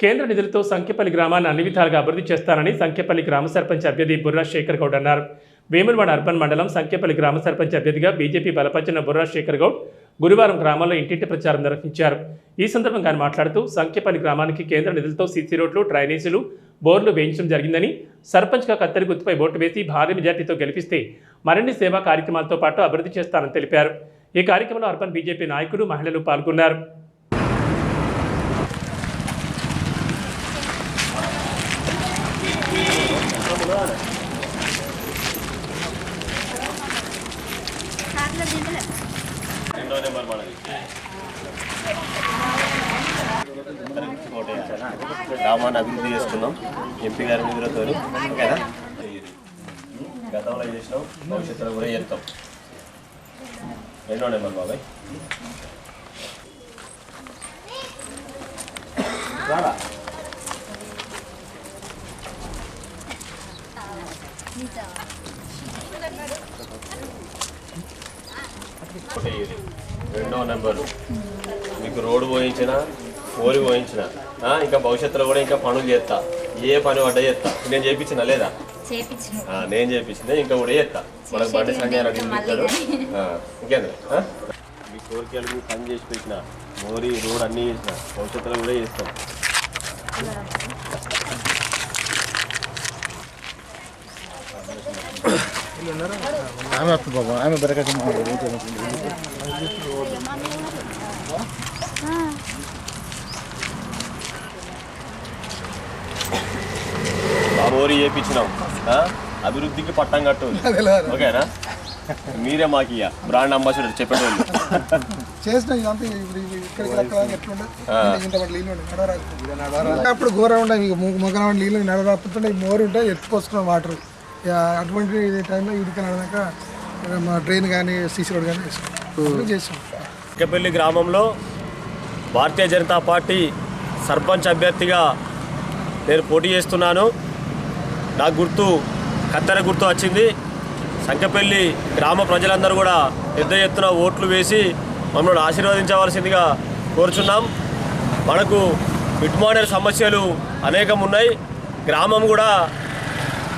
కేంద్ర నిధులతో సంఖ్యపల్లి గ్రామాన్ని అన్ని విధాలుగా అభివృద్ధి చేస్తానని సంఖ్యపల్లి గ్రామ సర్పంచ్ అభ్యర్థి బుర్రా శేఖర్ గౌడ్ అన్నారు. వేములవాడ అర్బన్ మండలం సంఖ్యపల్లి గ్రామ సర్పంచ్ అభ్యర్థిగా బీజేపీ బలపరిచిన బుర్రా శేఖర్ గౌడ్ గురువారం గ్రామంలో ఇంటింటి ప్రచారం నిర్వహించారు. ఈ సందర్భంగా ఆయన మాట్లాడుతూ సంఖ్యపల్లి గ్రామానికి కేంద్ర నిధులతో సీసీ రోడ్లు డ్రైనేజీలు బోర్లు వేయించడం జరిగిందని సర్పంచ్గా కత్తరి గుర్తుపై ఓటు వేసి భారీ మెజార్టీతో గెలిపిస్తే మరిన్ని సేవా కార్యక్రమాలతో పాటు అభివృద్ధి చేస్తానని తెలిపారు. ఈ కార్యక్రమంలో అర్బన్ బీజేపీ నాయకులు మహిళలు పాల్గొన్నారు. రెండో నెంబర్ మనది గ్రామాన్ని అభివృద్ధి చేసుకున్నాం. ఎంపీ గారి నిధులతో కదా గతంలో చేసినాం భవిష్యత్తులో కూడా చేస్తాం. రెండో నెంబర్ బాబాయ్? రారా ఒకటి ఇది. రెండో నెంబరు మీకు రోడ్డు పోయించిన ఫోరి పోయించిన. ఇంకా భవిష్యత్తులో కూడా ఇంకా పనులు చేస్తా. ఏ పని పడ్డా చేస్తా. నేను చేయించిన లేదా? నేను చేయించిందే ఇంకా కూడా చేస్తా. మనకు బండి సంజయ్ రెడ్డి ఇస్తాడు ఇంకేంద్ర మీ కోరికలు మీ పని చేసి పెట్టిన. మోరీ రోడ్ అన్నీ చేసిన. భవిష్యత్తులో కూడా చేస్తాం. ఆమె వస్తుంది బాబా ఆమె బరకటి ఆ మోరీ చేయించినాం ఆ, అభివృద్ధికి పట్టం కట్టు ఓకేనా? మీరే మాకు బ్రాండ్ అంబాసిడర్ చెప్పేటోళ్ళు. చేసిన అప్పుడు ఘోరం ఉండే మొగన నీళ్ళు నడవరాపుతుండే మోరు ఉంటే ఎత్తుకొస్తున్నాం వాటర్. అటువంటి టైంలో ఇడికి నడదాక మా ట్రైన్ కానీ సీసీ రోడ్ కానీ చేసాం ఇకపల్లి గ్రామంలో భారతీయ జనతా పార్టీ సర్పంచ్ అభ్యర్థిగా నేను పోటీ చేస్తున్నాను. నా గుర్తు కత్తెర గుర్తు వచ్చింది. సంకపల్లి గ్రామ ప్రజలందరూ కూడా పెద్ద ఎత్తున ఓట్లు వేసి మమ్మల్ని ఆశీర్వదించవలసిందిగా కోరుచున్నాం. మనకు మిడ్మాడర్ సమస్యలు అనేకం ఉన్నాయి. గ్రామం కూడా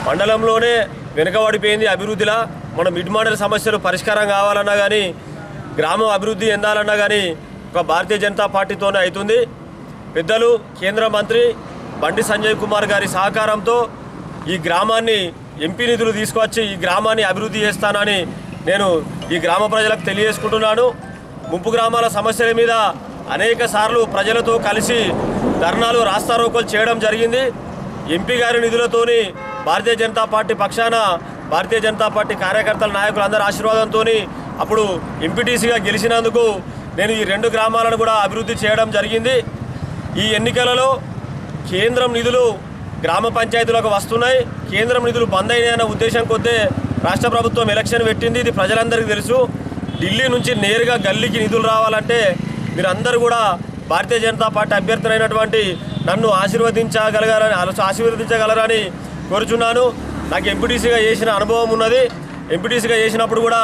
మండలంలోనే వెనుకబడిపోయింది అభివృద్ధిలా. మనం మిడ్ మోడల్ సమస్యలు పరిష్కారం కావాలన్నా కానీ గ్రామం అభివృద్ధి చెందాలన్నా కానీ ఒక భారతీయ జనతా పార్టీతోనే అవుతుంది పెద్దలు కేంద్ర మంత్రి బండి సంజయ్ కుమార్ గారి సహకారంతో ఈ గ్రామాన్ని ఎంపీ నిధులు తీసుకొచ్చి ఈ గ్రామాన్ని అభివృద్ధి చేస్తానని నేను ఈ గ్రామ ప్రజలకు తెలియజేసుకుంటున్నాను. ముంపు గ్రామాల సమస్యల మీద అనేక సార్లు ప్రజలతో కలిసి ధర్నాలు రాస్తారోకోలు చేయడం జరిగింది. ఎంపీ గారి నిధులతోని భారతీయ జనతా పార్టీ పక్షాన భారతీయ జనతా పార్టీ కార్యకర్తల నాయకులు అందరి ఆశీర్వాదంతో అప్పుడు ఎంపీటీసీగా గెలిచినందుకు నేను ఈ రెండు గ్రామాలను కూడా అభివృద్ధి చేయడం జరిగింది. ఈ ఎన్నికలలో కేంద్రం నిధులు గ్రామ పంచాయతీలకు వస్తున్నాయి. కేంద్రం నిధులు బంద్ అయినాయన్న ఉద్దేశం కొద్దే రాష్ట్ర ప్రభుత్వం ఎలక్షన్ పెట్టింది. ఇది ప్రజలందరికీ తెలుసు. ఢిల్లీ నుంచి నేరుగా గల్లీకి నిధులు రావాలంటే మీరందరూ కూడా భారతీయ జనతా పార్టీ అభ్యర్థులైనటువంటి నన్ను ఆశీర్వదించగలగాలని ఆశీర్వదించగలరని కోరుచున్నాను. నాకు ఎంపీటీసీగా చేసిన అనుభవం ఉన్నది. ఎంపీటీసీగా చేసినప్పుడు కూడా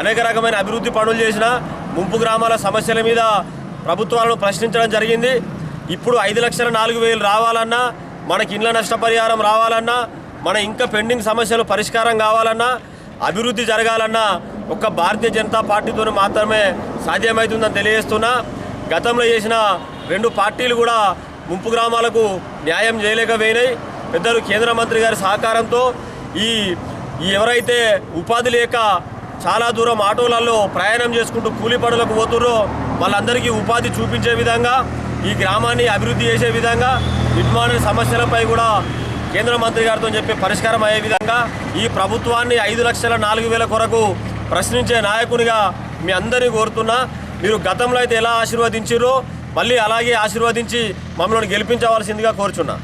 అనేక రకమైన అభివృద్ధి పనులు చేసిన ముంపు గ్రామాల సమస్యల మీద ప్రభుత్వాలను ప్రశ్నించడం జరిగింది. ఇప్పుడు ఐదు లక్షల నాలుగు వేలు రావాలన్నా మనకి ఇండ్ల నష్టపరిహారం రావాలన్నా మన ఇంకా పెండింగ్ సమస్యలు పరిష్కారం కావాలన్నా అభివృద్ధి జరగాలన్నా ఒక్క భారతీయ జనతా పార్టీతో మాత్రమే సాధ్యమవుతుందని తెలియజేస్తున్నా. గతంలో చేసిన రెండు పార్టీలు కూడా ముంపు గ్రామాలకు న్యాయం చేయలేకపోయినాయి. పెద్దలు కేంద్ర మంత్రి గారి సహకారంతో ఈ ఎవరైతే ఉపాధి లేక చాలా దూరం ఆటోలలో ప్రయాణం చేసుకుంటూ కూలీ పనులకు పోతుర్రో వాళ్ళందరికీ ఉపాధి చూపించే విధంగా ఈ గ్రామాన్ని అభివృద్ధి చేసే విధంగా నిర్మాణ సమస్యలపై కూడా కేంద్ర మంత్రి గారితో చెప్పి పరిష్కారం అయ్యే విధంగా ఈ ప్రభుత్వాన్ని ఐదు లక్షల నాలుగు వేల కొరకు ప్రశ్నించే నాయకునిగా మీ అందరినీ కోరుతున్నా. మీరు గతంలో అయితే ఎలా ఆశీర్వదించారో మళ్ళీ అలాగే ఆశీర్వదించి మమ్మల్ని గెలిపించవలసిందిగా కోరుచున్నా.